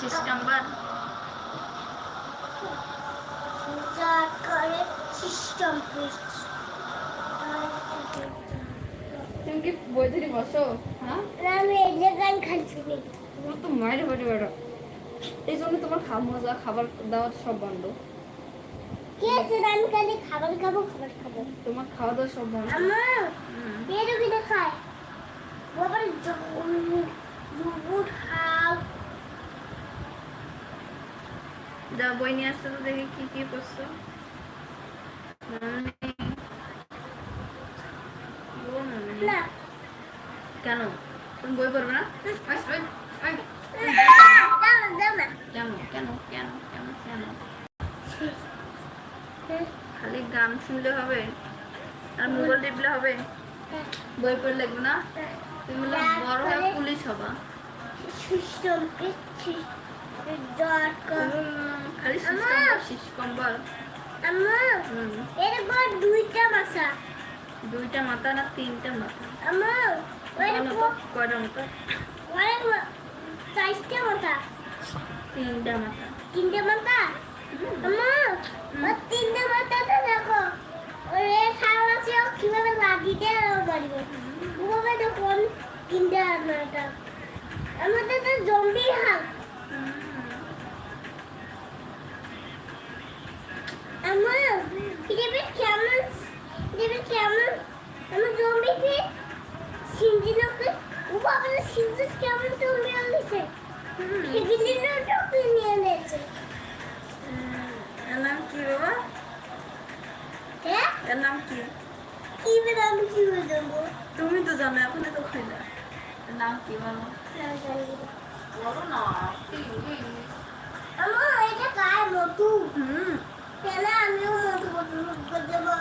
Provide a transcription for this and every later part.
System pitch তুমি কি বই ধরে বসো? হ্যাঁ? আমি এই খাচ্ছি তোমার তো মায়ের বাড়ি বেড়ো। এই জন্য তোমার খাওয়া মজা খাবার দাবার সব বন্ধ। খাবার খাব খাবার খাব তোমার খাওয়া দাওয়া সব বন্ধ। আমার। পেটও কিনে খায়। বাবার দুপুর খাও যা বই নিয়ে আসতে তো দেখি কি কি করছ। কেন? তুমি বই পড়বে না? খালি গান শুনলে হবে আর মোবাইল টিপলে হবে। বই পড়ে লাগবে না? তুমি বড় হয়ে পুলিশ হবা। দরকার। খালি আমা। শিস কম্বল। আমার হুম, এরপর দুইটা মাসা দুইটা মাথা না তিনটা মাথা? আমার বলো তো, এরপর কয়টা মাথা? অনেক চারটে মাথা। তিনটা মাথা। তিনটে মাথা? আমার ওই মাথাটা দেখো। ওই সারা কীভাবে লাগিয়ে পারবে কীভাবে দেখুন তিনটে মাথা। আমাদের তো জম্বি এটা কেমন আমার জম্বি কে সিনজি লোকে ও বাবা সিনজি কেমন জম্বি আনছে এগুলির তো নিয়ে নিয়েছে এর নাম কি বাবা হ্যাঁ এর নাম কি কি বের আমি কি করে দেবো তুমি তো জানো এখন তো খাইলা এর নাম কি বলো বলো না আমার এটা কার মতো হুম কেন আমিও মতো মতো করে দেবো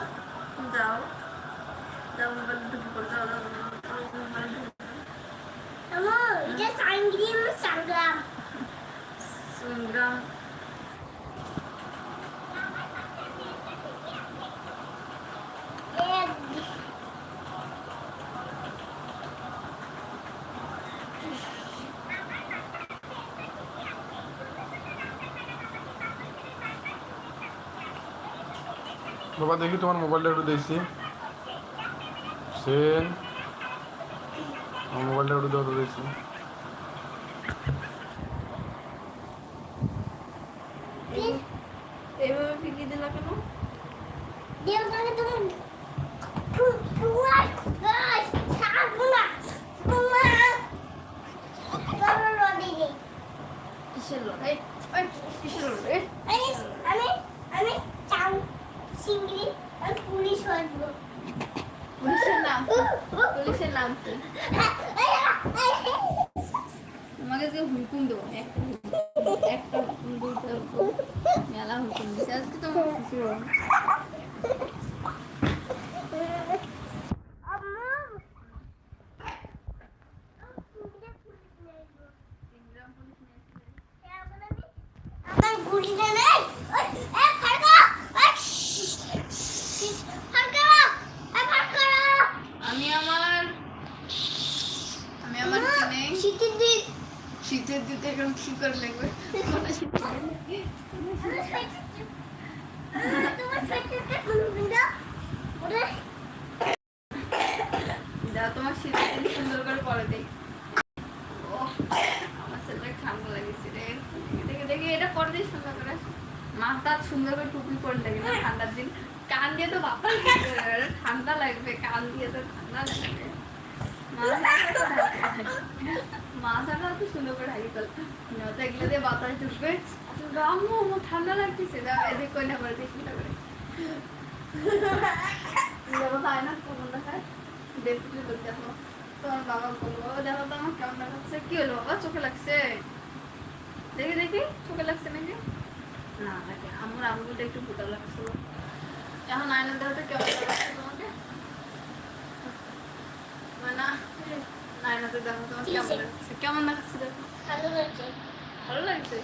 যাও যাও মোবাইল ঢুকে পড়ে যাও যাও, যাও, যাও, মোবাইল ঢুকে পড়ো। আমার এটা সাংগ্রিম সাংগ্রাম সংগ্রাম এক বাবা দেখি তোমার মোবাইলটা একটু দেখছি সেন আমার মোবাইলটা একটু দাও তো দেখছি এই- কেন? তুমি না তোমার তোমার রদি নেই। কিসের লড়াই কিসের লড়াই আমি আমি আমি চাউ চিংড়ি আর পুলিশ হয়ে পুলিশের নাম পুলিশের নাম কি? তোমাকে যে হুকুম দেবো। একটা একটা দুইটা আমি আমার আমি আমার শীতের দিন। শীতের দিতে এখন কি করে লাগবে। তোমার সোয়েটারটা খুলবি না ওরে যা তোমার শীতের দিন সুন্দর করে পরে দেই ও আমার ছেলেটা ঠান্ডা লাগছে রে দেখে দেখে এটা পরে দিই সুন্দর করে? মাথা সুন্দর করে টুপি পরে লাগে না ঠান্ডার দিন। কান দিয়ে তো বাতাস ঠান্ডা লাগবে, কান দিয়ে তো ঠান্ডা লাগবে। দিস কি হলো? বাবা, চোখে লাগছে? দেখি দেখি চোখে লাগছে নাকি? না লাগে আমার আঙুলটা একটু ফুটা লাগছিল এখন আয়নার দেখো তো কেমন লাগছে তোমাকে? মানে আয়নাতে দেখো তোমার কেমন লাগছে। কেমন লাগছে দেখো? ভালো লাগছে। ভালো লাগছে?